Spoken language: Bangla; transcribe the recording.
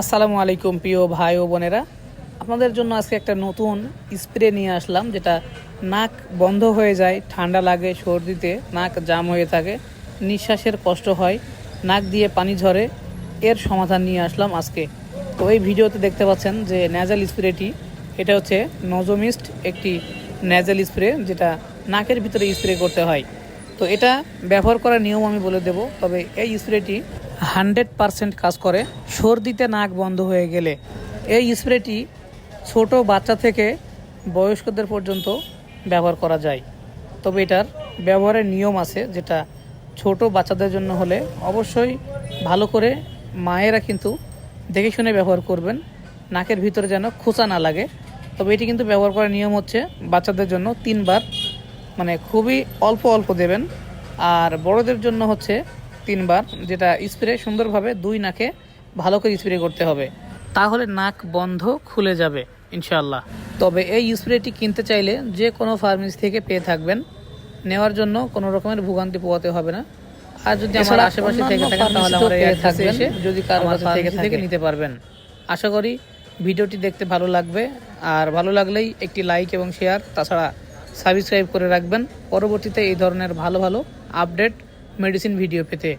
আসসালামু আলাইকুম, প্রিয় ভাই ও বোনেরা। আপনাদের জন্য আজকে একটা নতুন স্প্রে নিয়ে আসলাম, যেটা নাক বন্ধ হয়ে যায়, ঠান্ডা লাগে, সর্দিতে, নাক জাম হয়ে থাকে, নিঃশ্বাসের কষ্ট হয়, নাক দিয়ে পানি ঝরে, এর সমাধান নিয়ে আসলাম আজকে। তো এই ভিডিওতে দেখতে পাচ্ছেন যে ন্যাজাল স্প্রেটি, এটা হচ্ছে নজোমিস্ট একটি ন্যাজাল স্প্রে, যেটা নাকের ভিতরে স্প্রে করতে হয়। তো এটা ব্যবহার করার নিয়ম আমি বলে দেব, তবে এই স্প্রেটি হান্ড্রেড পারসেন্ট কাজ করে। সর্দিতে নাক বন্ধ হয়ে গেলে এই স্প্রেটি ছোট বাচ্চা থেকে বয়স্কদের পর্যন্ত ব্যবহার করা যায়। তবে এটার ব্যবহারের নিয়ম আছে যেটা ছোট বাচ্চাদের জন্য হলে অবশ্যই ভালো করে মায়েরা কিন্তু দেখে শুনে ব্যবহার করবেন। নাকের ভিতরে যেন খোঁচা না লাগে। তবে এটি কিন্তু ব্যবহার করার নিয়ম হচ্ছে বাচ্চাদের জন্য তিনবার মানে খুবই অল্প অল্প দেবেন। আর বড়দের জন্য হচ্ছে তিনবার, যেটা স্প্রে সুন্দরভাবে দুই নাকে ভালো করে স্প্রে করতে হবে। তাহলে নাক বন্ধ খুলে যাবে ইনশাল্লাহ তবে এই স্প্রেটি কিনতে চাইলে যে কোনো ফার্মেসি থেকে পেয়ে থাকবেন। নেওয়ার জন্য কোনো রকমের ভোগান্তি পোয়াতে হবে না। আর যদি আমার আশেপাশে থেকে থাকেন তাহলে আমার এসে যদি কারও থেকে নিতে পারবেন। আশা করি ভিডিওটি দেখতে ভালো লাগবে। আর ভালো লাগলেই একটি লাইক এবং শেয়ার তাছাড়া সাবস্ক্রাইব করে রাখবেন। পরবর্তীতে এই ধরনের ভালো ভালো আপডেট মেডিসিন ভিডিও পেতে।